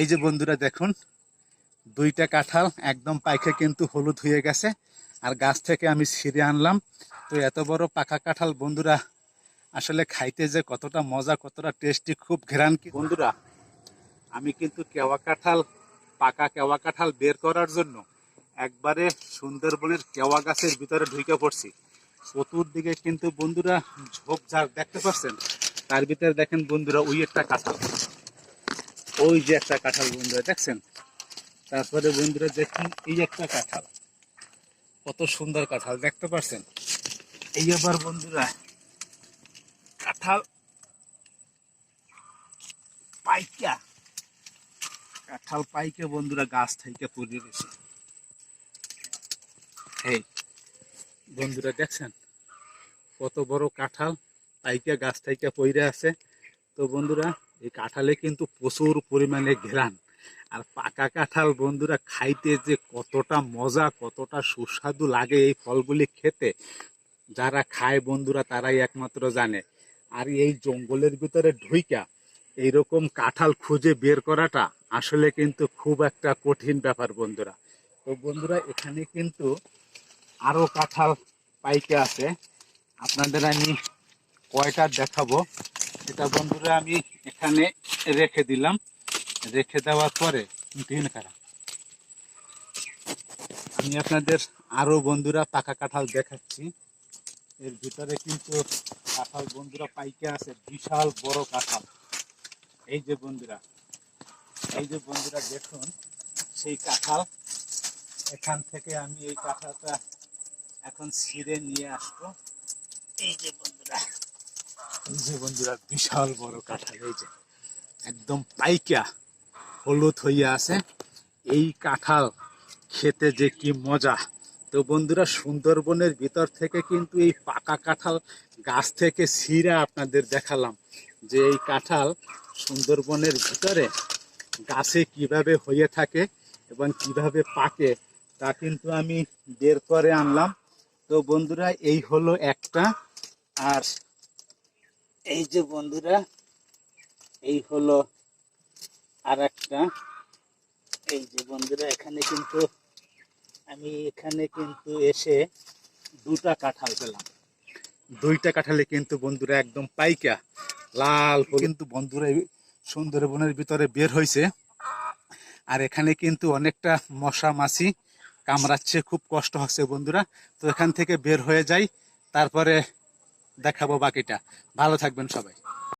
এই যে বন্ধুরা দেখুন, দুইটা কাঁঠাল, একদম পাইকে কিন্তু হলুদ হয়ে গেছে। আর গাছ থেকে আমি ছিঁড়ে আনলাম। তো এত বড় পাকা কাঁঠাল বন্ধুরা, আসলে খাইতে যে কতটা মজা, কতটা টেস্টি খুব ঘেরান কি। বন্ধুরা, আমি কিন্তু কেওয়া কাঁঠাল, পাকা কেওয়া কাঁঠাল বের করার জন্য একবারে সুন্দরবনের কেওয়া গাছের ভিতরে ঢুকে পড়ছি। চতুর্দিকে কিন্তু বন্ধুরা ঝোপঝাড় দেখতে পাচ্ছেন? তার ভিতরে দেখেন বন্ধুরা, ওই একটা কাঁঠাল। ওই যে একটা কাঁঠাল বন্ধুরা দেখছেন? তারপরে বন্ধুরা দেখুন, এই একটা কাঁঠাল। কত সুন্দর কাঁঠাল, দেখতে পাচ্ছেন? এই আবার বন্ধুরা, কাঁঠাল পাইকা। কাঁঠাল পাইকে বন্ধুরা, গাছ থেকে পড়ে গেছে। এই বন্ধুরা, দেখছেন? কত বড় কাঁঠাল, পাইকা গাছ থেকে পইরে আছে। তো বন্ধুরা এই কাঁঠালে কিন্তু প্রচুর পরিমাণে ঘেরান। আর পাকা কাঁঠাল বন্ধুরা, খাইতে যে কতটা মজা, কতটা সুস্বাদু লাগে এই ফলগুলি খেতে, যারা খায় বন্ধুরা তারাই একমাত্র জানে। আর এই জঙ্গলের ভিতরে ঢুইকা, এইরকম কাঁঠাল খুঁজে বের করাটা আসলে কিন্তু খুব একটা কঠিন ব্যাপার বন্ধুরা। তো বন্ধুরা, এখানে কিন্তু আরও কাঁঠাল পাইকে আছে। আপনাদের আমি কয়টা দেখাবো? এটা বন্ধুরা, আমি এখানে রেখে দিলাম। রেখে দেওয়ার পরে দিন খারাপ আমি আপনাদের আরও বন্ধুরা পাকা কাঁঠাল দেখাচ্ছি। এর ভিতরে কিন্তু কাঁঠাল বন্ধুরা পাইকে আছে, বিশাল বড় কাঁঠাল। এই যে বন্ধুরা, এই যে বন্ধুরা দেখুন, সেই কাঁঠাল। এখান থেকে আমি এই কাঁঠালটা এখন ছিঁড়ে নিয়ে আসব। এই যে বন্ধুরা যে বন্ধুরা, বিশাল বড় কাঁঠাল, এই যে, একদম পাইকা, হলুদ হইয়া আছে। এই কাঁঠাল খেতে যে কি মজা। তো বন্ধুরা, সুন্দরবনের ভিতর থেকে কিন্তু এই পাকা কাঁঠাল গাছ থেকে ছিঁড়ে আপনাদের দেখালাম, যে এই কাঁঠাল সুন্দরবনের ভিতরে গাছে কীভাবে হয়ে থাকে এবং কীভাবে পাকে, তা কিন্তু আমি বের করে আনলাম। তো বন্ধুরা, এই হলো একটা। আর এই যে বন্ধুরা এই হলো আর একটা এই যে বন্ধুরা এখানে কিন্তু আমি এখানে কিন্তু এসে দুটা কাঁঠাল পেলাম। দুইটা কাঁঠালে কিন্তু বন্ধুরা একদম পাইকা লাল কিন্তু বন্ধুরা সুন্দরবনের ভিতরে বের হয়েছে আর এখানে কিন্তু অনেকটা মশা মাছি কামড়াচ্ছে খুব কষ্ট হচ্ছে বন্ধুরা। তো এখান থেকে বের হয়ে যাই তারপরে দেখাবো বাকিটা। ভালো থাকবেন সবাই।